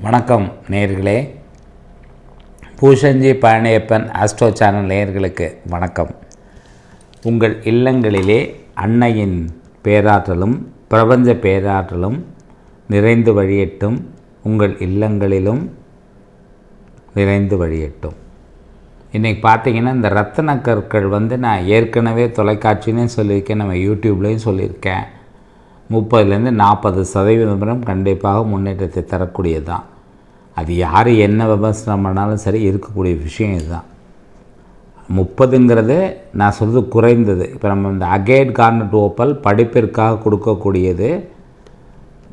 வணக்கம் நேர்களே. பூஷஞ்சி Palaniappan astro channel நேர்களுக்கு வணக்கம். உங்கள் இல்லங்களிலே அன்னையின் பேராற்றலும் பிரபஞ்ச பேராற்றலும் நிறைந்து வழியட்டும். உங்கள் இல்லங்களிலும் நிறைந்து வழியட்டும். இன்றைக்கி பார்த்தீங்கன்னா இந்த ரத்தன கற்கள் வந்து நான் ஏற்கனவே தொலைக்காட்சிலையும் சொல்லியிருக்கேன் நம்ம யூடியூப்லேயும் சொல்லியிருக்கேன். முப்பதுலேருந்து நாற்பது சதவீதம் கண்டிப்பாக முன்னேற்றத்தை தரக்கூடியது தான் அது யார் என்ன விமர்சனம் பண்ணாலும் சரி இருக்கக்கூடிய விஷயம் இதுதான். முப்பதுங்கிறது நான் சொல்கிறது குறைந்தது. இப்போ நம்ம இந்த அகேட் கார்னட் ஓப்பல் படிப்பிற்காக கொடுக்கக்கூடியது.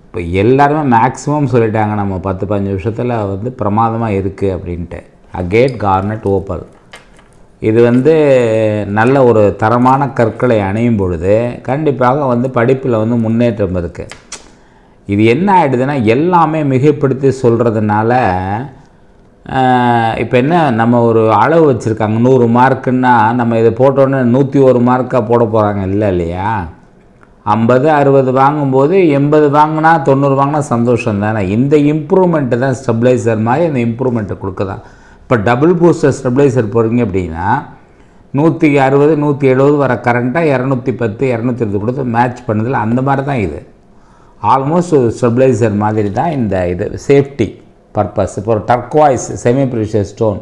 இப்போ எல்லாருமே மேக்ஸிமம் சொல்லிட்டாங்க நம்ம பத்து பதினஞ்சு வருஷத்தில் வந்து பிரமாதமாக இருக்குது அப்படின்ட்டு. Agate garnet opal. இது வந்து நல்ல ஒரு தரமான கற்களை அணையும் பொழுது கண்டிப்பாக வந்து படிப்பில் வந்து முன்னேற்றம் இருக்குது இது என்ன ஆகிடுதுன்னா எல்லாமே மிகைப்படுத்தி சொல்கிறதுனால இப்போ என்ன நம்ம ஒரு அளவு வச்சுருக்காங்க நூறு மார்க்குன்னா நம்ம இதை போட்டோன்னே நூற்றி ஒரு மார்க்காக போட போகிறாங்க இல்லை இல்லையா? ஐம்பது அறுபது வாங்கும்போது எண்பது வாங்கினா தொண்ணூறு வாங்கினா சந்தோஷம் தானே? இந்த இம்ப்ரூவ்மெண்ட்டு தான் ஸ்டெபிளைசர் மாதிரி இந்த இம்ப்ரூவ்மெண்ட்டை கொடுக்குதான் இப்போ டபுள் பூஸ்டர் ஸ்டெபிளைசர் போகிறீங்க அப்படின்னா நூற்றி அறுபது நூற்றி எழுபது வர கரண்ட்டாக இரநூத்தி பத்து இரநூத்தி இருபது கொடுத்து மேட்ச் பண்ணதில் அந்த மாதிரி தான் இது. ஆல்மோஸ்ட் ஒரு ஸ்டெபிளைசர் மாதிரி தான் இந்த இது சேஃப்டி பர்பஸ் இப்போ ஒரு டர்க்வாய்ஸ் செமி ப்ரிஷியஸ் ஸ்டோன்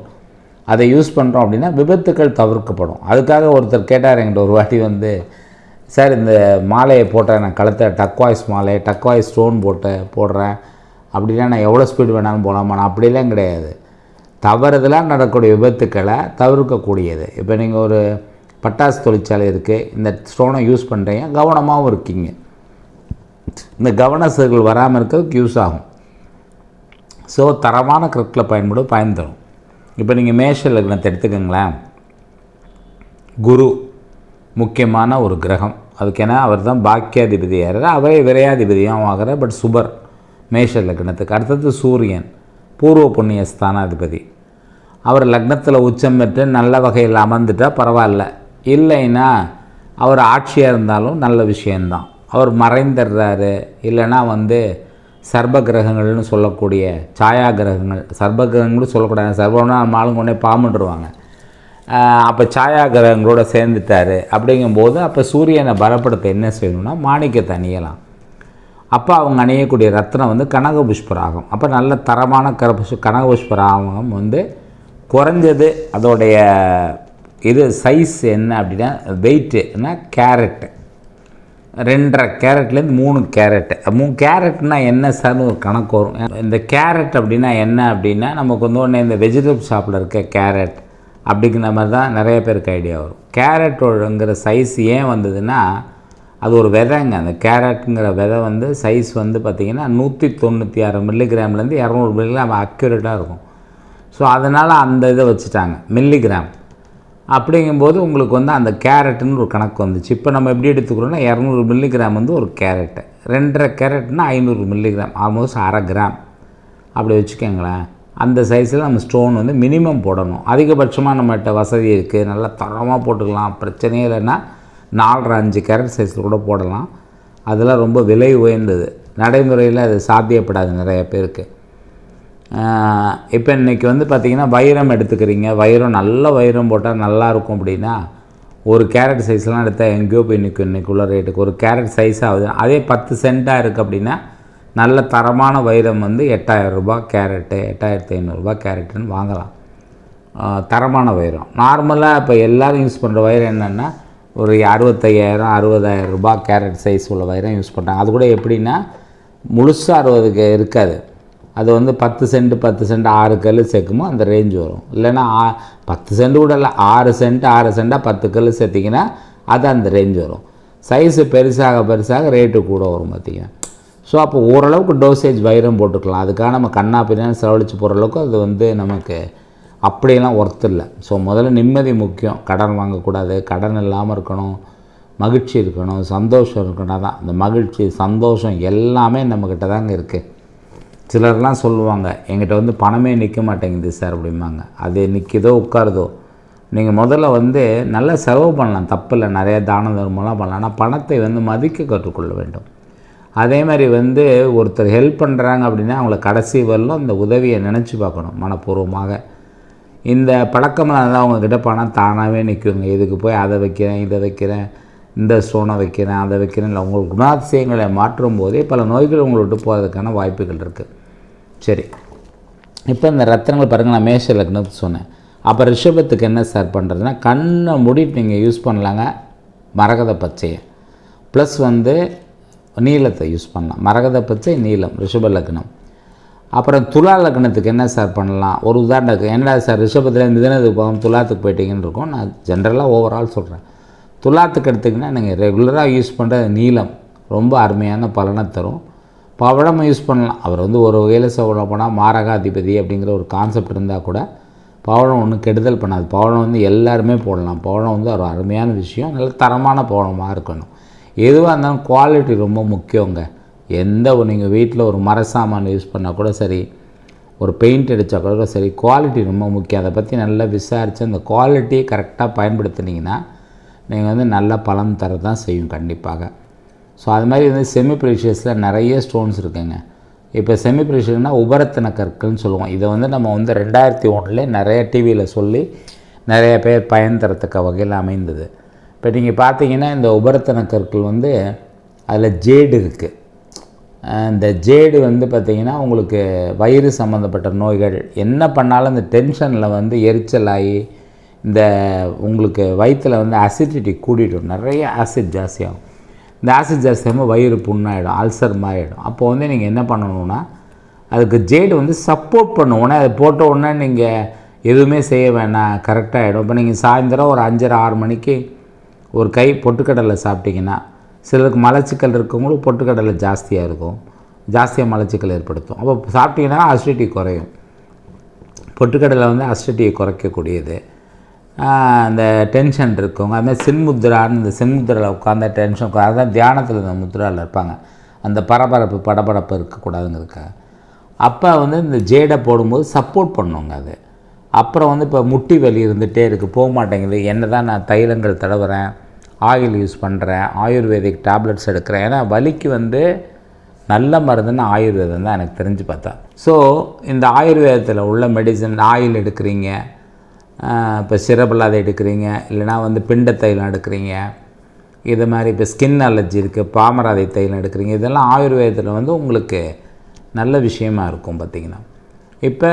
அதை யூஸ் பண்ணுறோம் அப்படின்னா விபத்துக்கள் தவிர்க்கப்படும். அதுக்காக ஒருத்தர் கேட்டார் என்கிட்ட ஒரு வாட்டி வந்து சார் இந்த மாலையை போட்டேன் நான் கழுத்தை டக்வாய்ஸ் மாலை டக்வாய்ஸ் ஸ்டோன் போட்டு போடுறேன். அப்படின்னா நான் எவ்வளோ ஸ்பீடு வேணாலும் போகலாமா? நான் அப்படிலாம் கிடையாது. தவறுதலாக நடக்கக்கூடிய விபத்துக்களை தவிர்க்கக்கூடியது. இப்போ நீங்கள் ஒரு பட்டாசு தொழிற்சாலை இருக்குது இந்த ஸ்டோனை யூஸ் பண்ணுறீங்க கவனமாகவும் இருக்கீங்க. இந்த கவனசர்கள் வராமல் இருக்கிறதுக்கு யூஸ் ஆகும். ஸோ தரமான கற்களை பயன்படும் பயன் தரும் இப்போ நீங்கள் மேஷ லக்னத்தை எடுத்துக்கோங்களேன். குரு முக்கியமான ஒரு கிரகம். அதுக்கென அவர் தான் பாக்கியாதிபதி ஆகிறார் அவரே விரையாதிபதியாகவும் ஆகிறார். பட் சுபர் மேஷ லக்னத்துக்கு அடுத்தது சூரியன். பூர்வ புண்ணிய ஸ்தானாதிபதி. அவர் லக்னத்தில் உச்சம் பெற்று நல்ல வகையில் அமர்ந்துட்டால் பரவாயில்ல. இல்லைன்னா அவர் ஆட்சியாக இருந்தாலும் நல்ல விஷயந்தான் அவர் மறைந்துடுறாரு. இல்லைன்னா வந்து சர்ப கிரகங்கள்னு சொல்லக்கூடிய சாயா கிரகங்கள் சர்ப கிரகங்களும் சொல்லக்கூடாது. சர்வம்னா நம்ம ஆளுங்க உடனே அப்போ சாயா கிரகங்களோட சேர்ந்துட்டார். அப்படிங்கும்போது அப்போ சூரியனை பலப்படுத்த என்ன செய்யணும்னா மாணிக்கத்தை அணியலாம். அப்போ அவங்க அணியக்கூடிய ரத்னம் வந்து கனக புஷ்பராகம். அப்போ நல்ல தரமான கரபுஷ் கனக புஷ்பராகம் வந்து குறைஞ்சது அதோடைய இது சைஸ் என்ன அப்படின்னா வெயிட்டுனா கேரட்டு ரெண்டரை கேரட்லேருந்து மூணு கேரட்டு மூணு கேரட்னா என்ன சார்னு ஒரு கணக்கு வரும். இந்த கேரட் அப்படின்னா என்ன அப்படின்னா நமக்கு வந்து ஒன்று இந்த வெஜிடபிள் ஷாப்பில் இருக்க கேரட் அப்படிங்கிற மாதிரி தான் நிறைய பேருக்கு ஐடியா வரும். கேரட்டோடங்கிற சைஸ் ஏன் வந்ததுன்னா அது ஒரு விதைங்க அந்த கேரட்டுங்கிற விதை வந்து சைஸ் வந்து பார்த்திங்கன்னா நூற்றி தொண்ணூற்றி ஆறு மில்லிகிராம்லேருந்து இரநூறு மில்லிகிராம் அக்யூரேட்டாக இருக்கும். ஸோ அதனால் அந்த இதை வச்சுட்டாங்க மில்லிகிராம் அப்படிங்கும்போது உங்களுக்கு வந்து அந்த கேரட்டுன்னு ஒரு கணக்கு வந்துச்சு. இப்போ நம்ம எப்படி எடுத்துக்கிறோம்னா இரநூறு மில்லிகிராம் வந்து ஒரு கேரட்டு ரெண்டரை கேரட்னா ஐநூறு மில்லிகிராம் ஆல்மோஸ்ட் அரை கிராம் அப்படி வச்சுக்கோங்களேன். அந்த சைஸில் நம்ம ஸ்டோன் வந்து மினிமம் போடணும். அதிகபட்சமாக நம்மகிட்ட வசதி இருக்குது நல்லா தரமாக போட்டுக்கலாம். பிரச்சனையே இல்லைன்னா நாலரை அஞ்சு கேரட் சைஸில் கூட போடலாம். அதெல்லாம் ரொம்ப விலை உயர்ந்தது. நடைமுறையில் அது சாத்தியப்படாது நிறைய பேருக்கு. இப்போ இன்றைக்கி வந்து பார்த்திங்கன்னா வைரம் எடுத்துக்கிறீங்க. வைரம் நல்ல வைரம் போட்டால் நல்லா இருக்கும் அப்படின்னா ஒரு கேரட் சைஸ்லாம் எடுத்தால் எங்கேயோ போய் நிற்கும் இன்றைக்குள்ள ரேட்டுக்கு ஒரு கேரட் சைஸ் ஆகுது. அதே பத்து சென்ட்டாக இருக்குது அப்படின்னா நல்ல தரமான வைரம் வந்து எட்டாயிரம் கேரட்டு எட்டாயிரத்து ஐநூறுரூபா கேரட்டுன்னு வாங்கலாம். தரமான வைரம். நார்மலாக இப்போ எல்லோரும் யூஸ் பண்ணுற வைரம் என்னென்னா ஒரு அறுபத்தையாயிரம் அறுபதாயிரம் ரூபாய் கேரட் சைஸ் உள்ள வயிறம் யூஸ் பண்ணுறாங்க அது கூட எப்படின்னா முழுசாக அறுபதுக்கு இருக்காது. அது வந்து பத்து சென்ட் பத்து சென்ட் ஆறு கல் சேர்க்குமோ அந்த ரேஞ்ச் வரும். இல்லைன்னா ஆ பத்து சென்ட் கூட இல்லை ஆறு சென்ட் ஆறு சென்ட்டாக பத்து கல் சேர்த்திங்கன்னா அது அந்த ரேஞ்ச் வரும். சைஸு பெருசாக பெருசாக ரேட்டு கூட வரும் பார்த்திங்கன்னா. ஸோ அப்போ ஓரளவுக்கு டோசேஜ் வைரம் போட்டுக்கலாம். அதுக்காக நம்ம கண்ணா பின்னாடி செலவழித்து போகிற அளவுக்கு அது வந்து நமக்கு அப்படியெல்லாம் ஒர்த் இல்லை. ஸோ முதல்ல நிம்மதி முக்கியம். கடன் வாங்கக்கூடாது. கடன் இல்லாமல் இருக்கணும். மகிழ்ச்சி இருக்கணும். சந்தோஷம் இருக்கணும். தான் இந்த மகிழ்ச்சி சந்தோஷம் எல்லாமே நம்மக்கிட்ட தாங்க இருக்குது சிலர்லாம் சொல்லுவாங்க எங்கிட்ட வந்து பணமே நிற்க மாட்டேங்குது சார் அப்படிம்பாங்க. அது நிற்கிதோ உட்காருதோ. நீங்கள் முதல்ல வந்து நல்லா செலவு பண்ணலாம். தப்பில்லை நிறைய தான தர்மம்லாம் பண்ணலாம். ஆனால் பணத்தை வந்து மதிக்க கற்றுக்கொள்ள வேண்டும். அதே மாதிரி வந்து ஒருத்தர் ஹெல்ப் பண்ணுறாங்க அப்படின்னா அவங்கள கடைசி வரலும் அந்த உதவியை நினச்சி பார்க்கணும். மனப்பூர்வமாக. இந்த பழக்கமெல்லாம் இருந்தால் அவங்கக்கிட்ட பணம் தானாகவே நிற்குங்க இதுக்கு போய் அதை வைக்கிறேன் இதை வைக்கிறேன் இந்த ஸ்டோனை வைக்கிறேன் அதை வைக்கிறேன். இல்லை உங்களுக்கு குணாதிசயங்களை மாற்றும் போதே பல நோய்கள் உங்களை விட்டு போகிறதுக்கான வாய்ப்புகள் இருக்குது சரி. இப்போ இந்த ரத்தனங்கள் பாருங்கள் நான் மேஷ லக்னத்துக்கு சொன்னேன். அப்போ ரிஷபத்துக்கு என்ன சார் பண்ணுறதுன்னா கண்ணை மூடிட்டு நீங்கள் யூஸ் பண்ணலாங்க. மரகத பச்சையை. ப்ளஸ் வந்து நீலத்தை யூஸ் பண்ணலாம். மரகத பச்சை நீளம் ரிஷப லக்னம். அப்புறம் துலா லக்னத்துக்கு என்ன சார் பண்ணலாம்? ஒரு உதாரணத்துக்கு என்னடா சார் ரிஷபத்தில் இந்த தினத்துக்கு போகும் துலாத்துக்கு போயிட்டீங்கன்னு இருக்கும். நான் ஜென்ரலாக ஓவரால் சொல்கிறேன் துலாத்துக்கு எடுத்திங்கன்னா நீங்கள் ரெகுலராக யூஸ் பண்ணுற நீலம் ரொம்ப அருமையான பலனை தரும். பவழம் யூஸ் பண்ணலாம். அவர் வந்து ஒரு வகையில் சொல்ல போனால் மாரகாதிபதி அப்படிங்கிற ஒரு கான்செப்ட் இருந்தால் கூட பவழம் ஒன்றும் கெடுதல் பண்ணாது. பவழம் வந்து எல்லாருமே போடலாம். பவழம் வந்து ஒரு அருமையான விஷயம். நல்ல தரமான பவழமாக இருக்கணும். எதுவாக இருந்தாலும் குவாலிட்டி ரொம்ப முக்கியங்க. எந்த ஒரு நீங்கள் வீட்டில் ஒரு மர சாமான் யூஸ் பண்ணால் கூட சரி ஒரு பெயிண்ட் அடித்தா கூட சரி குவாலிட்டி ரொம்ப முக்கியம். அதை பற்றி நல்லா விசாரித்து அந்த குவாலிட்டியை கரெக்டாக பயன்படுத்துனீங்கன்னா நீங்கள் வந்து நல்ல பலம் தர தான் செய்யும் கண்டிப்பாக. ஸோ அது மாதிரி வந்து செமி ப்ரீஷியஸில் நிறைய ஸ்டோன்ஸ் இருக்குங்க. இப்போ செமி ப்ரீஷியஸ்னால் உபரத்தின கற்கள்னு சொல்லுவோம். இதை வந்து நம்ம வந்து ரெண்டாயிரத்தி ஒன்றில் நிறைய டிவியில் சொல்லி நிறைய பேர் பயன் தரத்தக்க வகையில் அமைந்தது. இப்போ நீங்கள் பார்த்தீங்கன்னா இந்த உபரத்தன கற்கள் வந்து அதில் ஜேடு இருக்குது இந்த ஜேடு வந்து பார்த்திங்கன்னா உங்களுக்கு வயிறு சம்மந்தப்பட்ட நோய்கள் என்ன பண்ணாலும் இந்த டென்ஷனில் வந்து எரிச்சலாகி இந்த உங்களுக்கு வயிற்றில் வந்து அசிடிட்டி கூட்டிகிட்டு நிறைய ஆசிட் ஜாஸ்தியாகும். இந்த ஆசிட் ஜாஸ்தியாகும் வயிறு புண்ணாயிடும் அல்சர் மாறிடும். அப்போ வந்து நீங்கள் என்ன பண்ணணும்னா அதுக்கு ஜேடு வந்து சப்போர்ட் பண்ணும் உடனே அதை போட்ட உடனே நீங்கள் எதுவுமே செய்ய வேணாம் கரெக்டாகிடும் இப்போ நீங்கள் சாயந்தரம் ஒரு அஞ்சரை ஆறு மணிக்கு ஒரு கை பொட்டுக்கடலை சாப்பிட்டிங்கன்னா சிலருக்கு மலச்சிக்கல் இருக்கவங்களுக்கு பொட்டுக்கடலை ஜாஸ்தியாக இருக்கும். ஜாஸ்தியாக மலச்சிக்கல் ஏற்படுத்தும். அப்போ சாப்பிட்டீங்கன்னா அசிடிட்டி குறையும். பொட்டுக்கடலை வந்து அசிடிட்டியை குறைக்கக்கூடியது. அந்த டென்ஷன் இருக்கவங்க அது மாதிரி சின்முத்ரான்னு இந்த சின்முத்ராவில் உட்காந்த டென்ஷன் உட்காந்து அதான் தியானத்தில் இந்த முத்ராவில் இருப்பாங்க. அந்த பரபரப்பு படபடப்பு இருக்கக்கூடாதுங்கிறதுக்காக. அப்போ வந்து இந்த ஜேடை போடும்போது சப்போர்ட் பண்ணுவோங்க அது. அப்புறம் வந்து இப்போ முட்டி வலி இருந்துகிட்டே இருக்குது போக மாட்டேங்குது. என்ன தான் நான் தைலங்கள் தடவுறேன். ஆயில் யூஸ் பண்ணுறேன் ஆயுர்வேதிக் டேப்லெட்ஸ் எடுக்கிறேன். ஏன்னா வலிக்கு வந்து நல்ல மருந்துன்னு ஆயுர்வேதம் தான் எனக்கு தெரிஞ்சு பார்த்தா. ஸோ இந்த ஆயுர்வேதத்தில் உள்ள மெடிசன் ஆயில் எடுக்கிறீங்க இப்போ சிரபில் அதை எடுக்கிறீங்க இல்லைனா வந்து பிண்ட தைலம் எடுக்கிறீங்க இது மாதிரி இப்போ ஸ்கின் அலர்ஜி இருக்குது பாமராதை தைலம் எடுக்கிறீங்க இதெல்லாம் ஆயுர்வேதத்தில் வந்து உங்களுக்கு நல்ல விஷயமா இருக்கும் பார்த்திங்கன்னா. இப்போ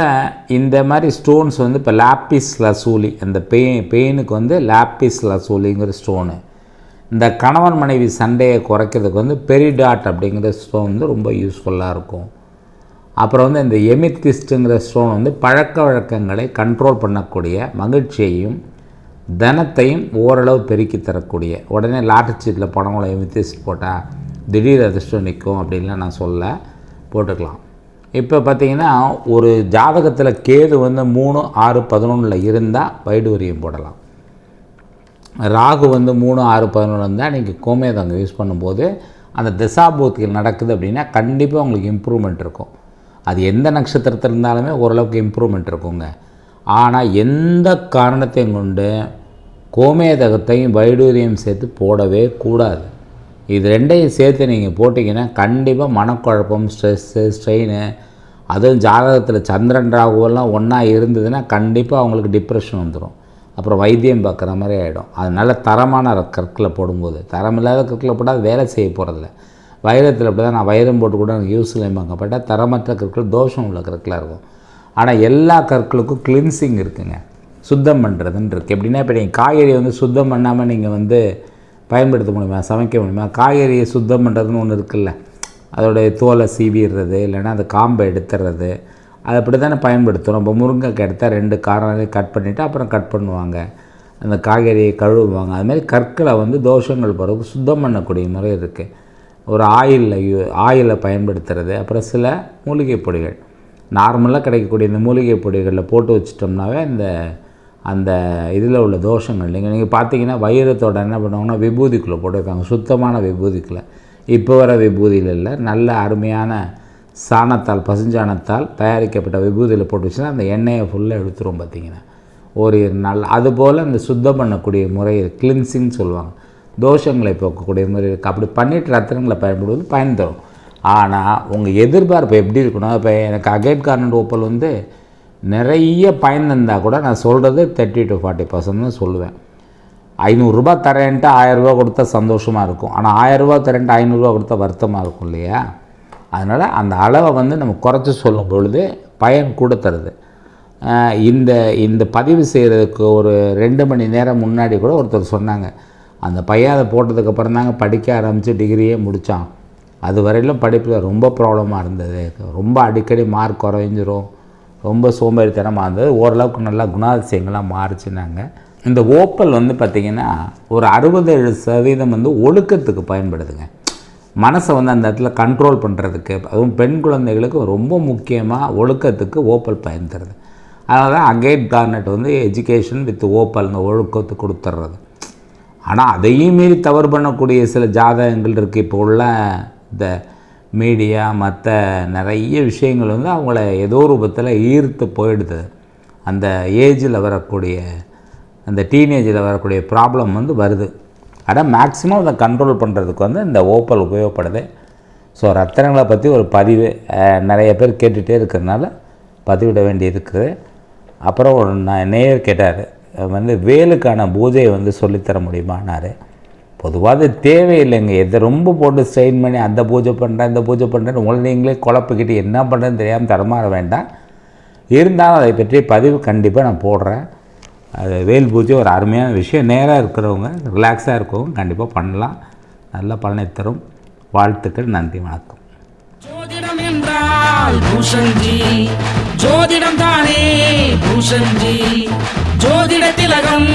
இந்த மாதிரி ஸ்டோன்ஸ் வந்து இப்போ லாப்பிஸ் லசூலி அந்த பெயின் பெயினுக்கு வந்து லாப்பிஸ் லசூலிங்கிற ஸ்டோனு இந்த கணவன் மனைவி சண்டையை குறைக்கிறதுக்கு வந்து பெரிடாட் அப்படிங்கிற ஸ்டோன் வந்து ரொம்ப யூஸ்ஃபுல்லாக இருக்கும். அப்புறம் வந்து இந்த எமித்கிஸ்ட்டுங்கிற ஸ்டோன் வந்து பழக்க வழக்கங்களை கண்ட்ரோல் பண்ணக்கூடிய மகிழ்ச்சியையும் தனத்தையும் ஓரளவு பெருக்கி தரக்கூடிய. உடனே லாட்டரி சீட்டில் பணங்களை எமித்திஸ்ட் போட்டால் திடீர் அதிர்ஷ்டம் நிற்கும் அப்படின்லாம் நான் சொல்ல போட்டுக்கலாம். இப்போ பார்த்தீங்கன்னா ஒரு ஜாதகத்தில் கேது வந்து மூணு ஆறு பதினொன்றில் இருந்தால் வைடூரியம் போடலாம். ராகு வந்து மூணு ஆறு பதினொன்று இருந்தால் நீங்கள் கோமேதங்க யூஸ் பண்ணும்போது அந்த திசாபூத்திகள் நடக்குது அப்படின்னா கண்டிப்பாக உங்களுக்கு இம்ப்ரூவ்மெண்ட் இருக்கும். அது எந்த நட்சத்திரத்தில் இருந்தாலுமே ஓரளவுக்கு இம்ப்ரூவ்மெண்ட் இருக்குங்க. ஆனால் எந்த காரணத்தையும் கொண்டு கோமேதகத்தையும் வைடூரியம் சேர்த்து போடவே கூடாது. இது ரெண்டையும் சேர்த்து நீங்கள் போட்டிங்கன்னா கண்டிப்பாக மனக்குழப்பம் ஸ்ட்ரெஸ்ஸு ஸ்ட்ரெயின் அதுவும் ஜாதகத்தில் சந்திரன் ராகுவெல்லாம் ஒன்றா இருந்ததுன்னா கண்டிப்பாக அவங்களுக்கு டிப்ரெஷன் வந்துடும் அப்புறம் வைத்தியம் பார்க்குற மாதிரி ஆகிடும் அதனால் தரமான கற்களை போடும்போது தரமில்லாத கற்களை போட்டால் வேலை செய்ய போகிறதில்ல வைரத்தில் அப்படி தான் நான் வைரம் போட்டு கூட எனக்கு யூஸ் இல்லைம்பாங்கப்பட்ட தரமற்ற கற்கள் தோஷம் உள்ள கற்களாக இருக்கும். ஆனால் எல்லா கற்களுக்கும் கிளின்சிங் இருக்குங்க. சுத்தம் பண்ணுறதுன்னு இருக்குது எப்படின்னா இப்போ நீங்கள் காய்கறி வந்து சுத்தம் பண்ணாமல் நீங்கள் வந்து பயன்படுத்த முடியுமா சமைக்க முடியுமா? காய்கறியை சுத்தம் பண்ணுறதுன்னு ஒன்று இருக்குல்ல. அதோடைய தோலை சீவிடுறது இல்லைன்னா அந்த காம்பை எடுத்துறது அது அப்படி தானே பயன்படுத்தணும் இப்போ முருங்கைக்கு எடுத்தால் ரெண்டு காரம் கட் பண்ணிவிட்டு அப்புறம் கட் பண்ணுவாங்க. அந்த காய்கறியை கழுவுவாங்க. அதுமாதிரி கற்களை வந்து தோஷங்கள் போகிறதுக்கு சுத்தம் பண்ணக்கூடிய முறை இருக்குது ஒரு ஆயிலில் யூ ஆயிலை பயன்படுத்துறது அப்புறம் சில மூலிகை பொடிகள். நார்மலாக கிடைக்கக்கூடிய இந்த மூலிகை பொடிகளில் போட்டு வச்சிட்டோம்னாவே இந்த அந்த இதில் உள்ள தோஷங்கள் நீங்கள் நீங்கள் பார்த்தீங்கன்னா வைரத்தோட என்ன பண்ணுவாங்கன்னா விபூதிக்குள்ளே போட்டு வைப்பாங்க சுத்தமான விபூதிக்குள்ளே. இப்போ வர விபூதியில் இல்லை நல்ல அருமையான சாணத்தால் பசுஞ்சாணத்தால் தயாரிக்கப்பட்ட விபூதியில் போட்டு வச்சுன்னா அந்த எண்ணெயை ஃபுல்லாக எடுத்துரும் பார்த்தீங்கன்னா. ஒரு நாள் அதுபோல் இந்த சுத்தம் பண்ணக்கூடிய முறை கிளின்சிங் சொல்லுவாங்க. தோஷங்களை போக்கக்கூடிய முறை இருக்குது அப்படி பண்ணிட்டு ரத்தனங்களை பயன்படுவது பயன் தரும். ஆனால் உங்கள் எதிர்பார்ப்பு எப்படி இருக்கணும் இப்போ எனக்கு அகேட் கார்னட் ஓப்பல் வந்து நிறைய பயன் தந்தால் கூட நான் சொல்கிறது தேர்ட்டி டு ஃபார்ட்டி பர்சன்ட் தான் சொல்லுவேன். ஐநூறுரூபா தரேன்ட்டு ஆயரூபா கொடுத்தா சந்தோஷமாக இருக்கும். ஆனால் ஆயரூபா தரேன்ட்டு ஐநூறுரூவா கொடுத்தா வருத்தமாக இருக்கும் இல்லையா? அதனால் அந்த அளவை வந்து நம்ம குறைச்சி சொல்லும் பொழுது பயன் கூட தருது. இந்த இந்த பதிவு செய்கிறதுக்கு ஒரு ரெண்டு மணி நேரம் முன்னாடி கூட ஒருத்தர் சொன்னாங்க. அந்த பையன் அதை போட்டதுக்கப்புறம் தாங்க படிக்க ஆரம்பித்து டிகிரியே முடித்தான் அது வரையிலும் படிப்பில் ரொம்ப ப்ராப்ளமாக இருந்தது. ரொம்ப அடிக்கடி மார்க் குறைஞ்சிரும். ரொம்ப சோம்பேறித்தனமாக இருந்தது. ஓரளவுக்கு நல்லா குணாதிசயங்கள்லாம் மாறுச்சுனாங்க இந்த ஓப்பல் வந்து பார்த்திங்கன்னா ஒரு அறுபது சதவீதம் வந்து ஒழுக்கத்துக்கு பயன்படுதுங்க. மனசை வந்து அந்த இடத்துல கண்ட்ரோல் பண்ணுறதுக்கு அதுவும் பெண் குழந்தைகளுக்கு ரொம்ப முக்கியமாக ஒழுக்கத்துக்கு ஓப்பல் பயன் தருது அதனால தான் அகேட் கார்னட் வந்து எஜுகேஷன் வித் ஓப்பல் இந்த ஒழுக்கத்தை கொடுத்துட்றது ஆனால் அதையும் மீறி தவறு பண்ணக்கூடிய சில ஜாதகங்கள் இருக்குது இப்போ உள்ள இந்த மீடியா மற்ற நிறைய விஷயங்கள் வந்து அவங்கள ஏதோ ரூபத்தில் ஈர்த்து போயிடுது. அந்த ஏஜில் வரக்கூடிய அந்த டீனேஜில் வரக்கூடிய ப்ராப்ளம் வந்து வருது. ஆனால் மேக்ஸிமம் அதை கண்ட்ரோல் பண்ணுறதுக்கு வந்து இந்த ஓப்பல் உபயோகப்படுது. ஸோ ரத்தனங்களை பற்றி ஒரு பதிவு நிறைய பேர் கேட்டுகிட்டே இருக்கிறதுனால பதிவிட வேண்டி இருக்குது அப்புறம் ஒரு ந- நேயர் கேட்டார் வந்து வேலுக்கான பூஜையை வந்து சொல்லித்தர முடியுமானார் பொதுவாக அது தேவையில்லைங்க. எதை ரொம்ப போட்டு ஸ்ட்ரெயின் பண்ணி அந்த பூஜை பண்ணுறேன் இந்த பூஜை பண்ணுறேன்னு உங்களை நீங்களே குழப்பிக்கிட்டு என்ன பண்ணுறேன்னு தெரியாமல் தரமாற வேண்டாம். இருந்தாலும் அதை பற்றி பதிவு கண்டிப்பாக நான் போடுறேன். அது வேல் பூஜை ஒரு அருமையான விஷயம். நேராக இருக்கிறவங்க ரிலாக்ஸாக இருக்கவங்க கண்டிப்பாக பண்ணலாம். நல்ல பலனை தரும். வாழ்த்துக்கள் நன்றி வணக்கம். ஜோதிடம் என்றால் பூஷன்ஜி ஜோதிடம் தானே பூஷன்ஜி ஜோதிட திலகம்